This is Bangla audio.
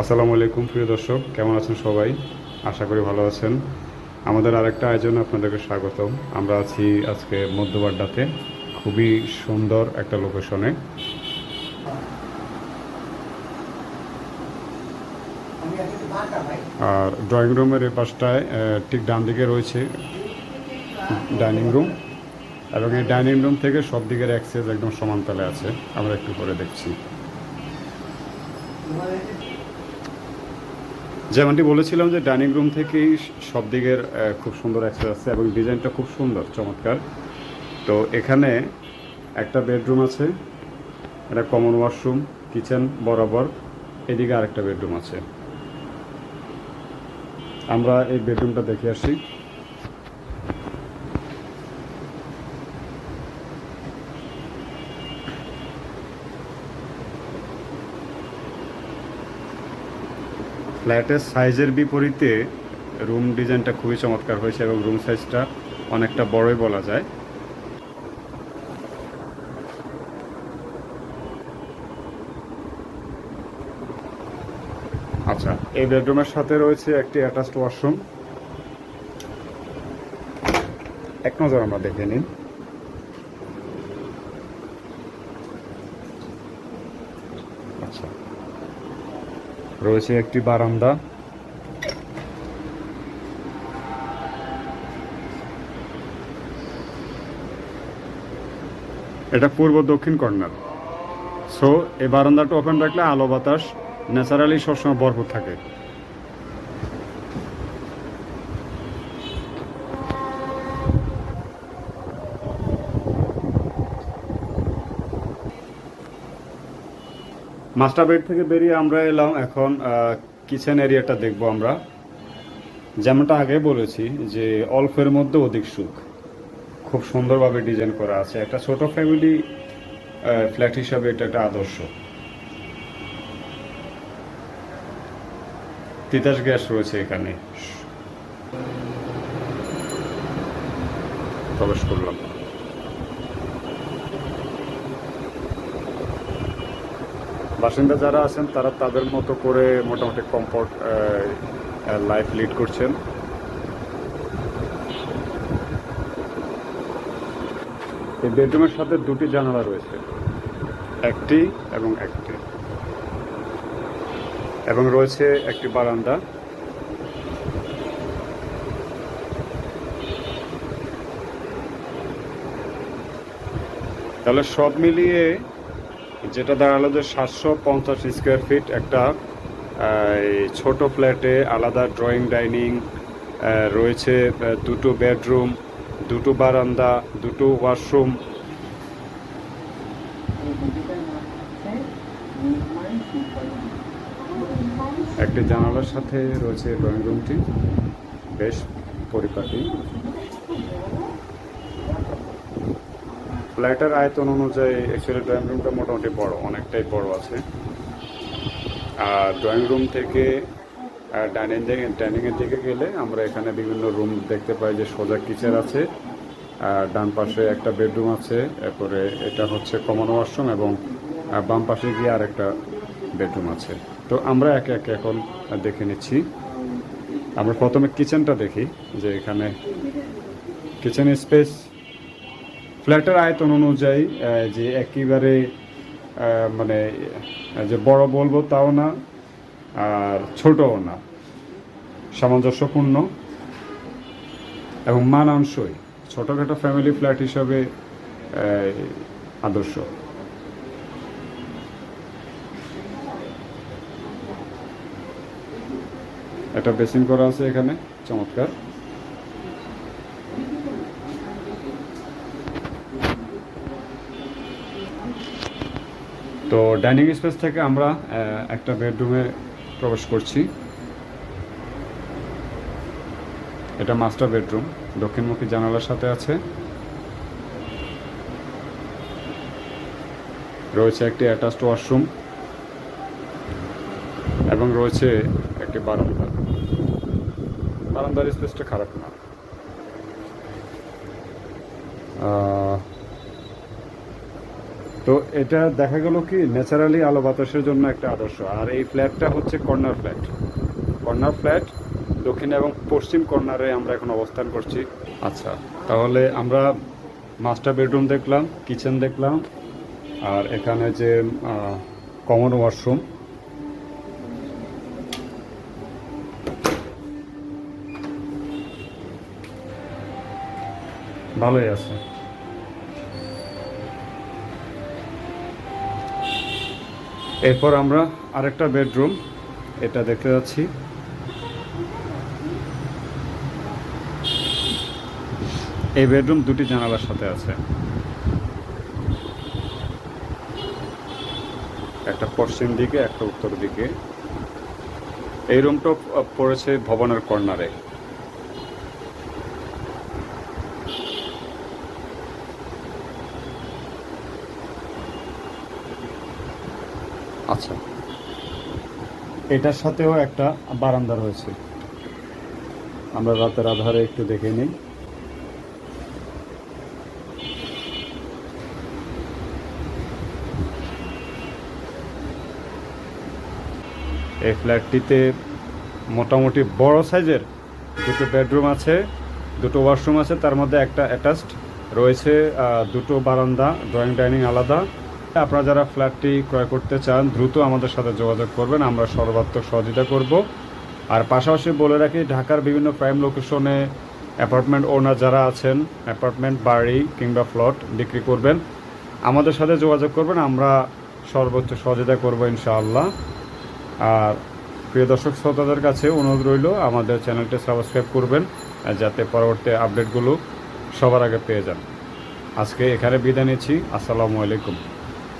আসসালামু আলাইকুম, প্রিয় দর্শক। কেমন আছেন সবাই? আশা করি ভালো আছেন। আমাদের আরেকটা আয়োজনে আপনাদেরকে স্বাগতম। আমরা আছি আজকে মধ্যবাড্ডাতে। খুবই সুন্দর একটা লোকেশনে আর ড্রয়িং রুমের এই পাশটায় ঠিক ডান দিকে রয়েছে ডাইনিং রুম। এবং এই ডাইনিং রুম থেকে সব দিকের অ্যাক্সেস একদম সমান্তলে আছে। আমরা একটু করে দেখছি। যেমনটি বলেছিলাম যে ডাইনিং রুম থেকেই সব দিকের খুব সুন্দর অ্যাক্সেস আছে এবং ডিজাইনটা খুব সুন্দর, চমৎকার। তো এখানে একটা বেডরুম আছে, একটা কমন ওয়াশরুম কিচেন বরাবর, এদিকে আরেকটা বেডরুম আছে। আমরা এই বেডরুমটা দেখে আসি। ফ্ল্যাটের সাইজের বিপরীতে রুম ডিজাইনটা খুবই চমৎকার হয়েছে এবং রুম সাইজটা অনেকটা বড়ই বলা যায়। আচ্ছা এই বেডরুমের সাথে রয়েছে একটি অ্যাটাচড ওয়াশরুম। এক নজর আমরা দেখে নিন আচ্ছা রয়েছে একটি বারান্দা। এটা পূর্ব দক্ষিণ কর্নার। সো এই বারান্দাটা ওপেন রাখলে আলো বাতাস ন্যাচারালি সবসময় ভরপুর থাকে। মাস্টার বেড থেকে বেরিয়ে আমরা এলাম এখন কিচেন এরিয়াটা দেখব আমরা। যেমনটা আগে বলেছি যে অল্পের মধ্যে অধিক সুখ। খুব সুন্দরভাবে ডিজাইন করা আছে। একটা ছোট ফ্যামিলি ফ্ল্যাট হিসাবে এটা একটা আদর্শ। তিতাস গ্যাস রয়েছে এখানে। প্রবেশ করলাম। বাসিন্দা যারা আছেন, তারা তাদের মতো করে মোটামুটি কমফোর্ট লাইফ লিড করছেন। এই বেডরুমের সাথে দুটি জানালা রয়েছে, একটি এবং একটি। এবং রয়েছে একটি বারান্দা। তাহলে সব মিলিয়ে যেটা দাঁড়াল যে সাতশো পঞ্চাশ স্কোয়ার ফিট একটা ছোট ফ্ল্যাটে আলাদা ড্রয়িং ডাইনিং রয়েছে দুটো বেডরুম দুটো বারান্দা, দুটো ওয়াশরুম একটি জানালার সাথে রয়েছে ড্রয়িং রুমটি বেশ পরিপাটি। ফ্ল্যাটের আয়তন অনুযায়ী অ্যাকচুয়ালি ড্রয়িং রুমটা মোটামুটি বড়, অনেকটাই বড় আছে। আর ড্রয়িং রুম থেকে ডাইনিং ডাইনিংয়ের দিকে গেলে আমরা এখানে বিভিন্ন রুম দেখতে পাই যে সোজা কিচেন আছে, আর ডান পাশে একটা বেডরুম আছে, এরপরে এটা হচ্ছে কমন ওয়াশরুম এবং বাম পাশে গিয়ে আর একটা বেডরুম আছে। তো আমরা একে একে এখন দেখে নিচ্ছি। আমরা প্রথমে কিচেনটা দেখি, যে এখানে কিচেন স্পেস ফ্ল্যাটের আয়তন অনুযায়ী যে একেবারে মানে যে বড় বলব তাও না, আর ছোটও না, সামঞ্জস্যপূর্ণ এবং মানানসই। ছোটোখাটো ফ্যামিলি ফ্ল্যাট হিসাবে আদর্শ। একটা বেসিন করা আছে এখানে, চমৎকার। তো ডাইনিং স্পেস থেকে আমরা একটা বেডরুমে প্রবেশ করছি। এটা মাস্টার বেডরুম, দক্ষিণমুখী জানালার সাথে আছে। রয়েছে একটি অ্যাটাচড ওয়াশরুম এবং রয়েছে একটি বারান্দা। বারান্দার স্পেসটা খারাপ না। তো এটা দেখা গেল কি ন্যাচারালি আলো বাতাসের জন্য একটা আদর্শ। আর এই ফ্ল্যাটটা হচ্ছে কর্নার ফ্ল্যাট। কর্নার ফ্ল্যাট দক্ষিণ এবং পশ্চিম কর্নারে আমরা এখন অবস্থান করছি। আচ্ছা। তাহলে আমরা মাস্টার বেডরুম দেখলাম কিচেন দেখলাম আর এখানে যে কমন ওয়াশরুম। ভালোই আছে। এরপর আমরা আরেকটা বেডরুম, এটা দেখতে যাচ্ছি। এই বেডরুম দুটি জানালার সাথে আছে। একটা পশ্চিম দিকে, একটা উত্তর দিকে। এই রুমটা পড়েছে ভবনের কর্নারে। আচ্ছা। এটার সাথেও একটা বারান্দা রয়েছে। আমরা রাতের আধারে একটু দেখে নিই। এই ফ্ল্যাটটিতে মোটামুটি বড় সাইজের দুটো বেডরুম আছে, দুটো ওয়াশরুম আছে, তার মধ্যে একটা অ্যাটাচড রয়েছে দুটো বারান্দা, ড্রয়িং ডাইনিং আলাদা। আপনারা যারা ফ্ল্যাটটি ক্রয় করতে চান, দ্রুত আমাদের সাথে যোগাযোগ করবেন, আমরা সর্বাত্মক সহযোগিতা করব। আর পাশাপাশি বলে রাখি, ঢাকার বিভিন্ন প্রাইম লোকেশনে অ্যাপার্টমেন্ট ওনার যারা আছেন অ্যাপার্টমেন্ট বাড়ি কিংবা ফ্লট বিক্রি করবেন, আমাদের সাথে যোগাযোগ করবেন, আমরা সর্বোচ্চ সহযোগিতা করব ইনশাআল্লাহ। আর প্রিয় দর্শক শ্রোতাদের কাছে অনুরোধ রইল, আমাদের চ্যানেলটি সাবস্ক্রাইব করবেন, যাতে পরবর্তী আপডেটগুলো সবার আগে পেয়ে যান। আজকে এখানে বিদায় নিচ্ছি, আসসালামু আলাইকুম।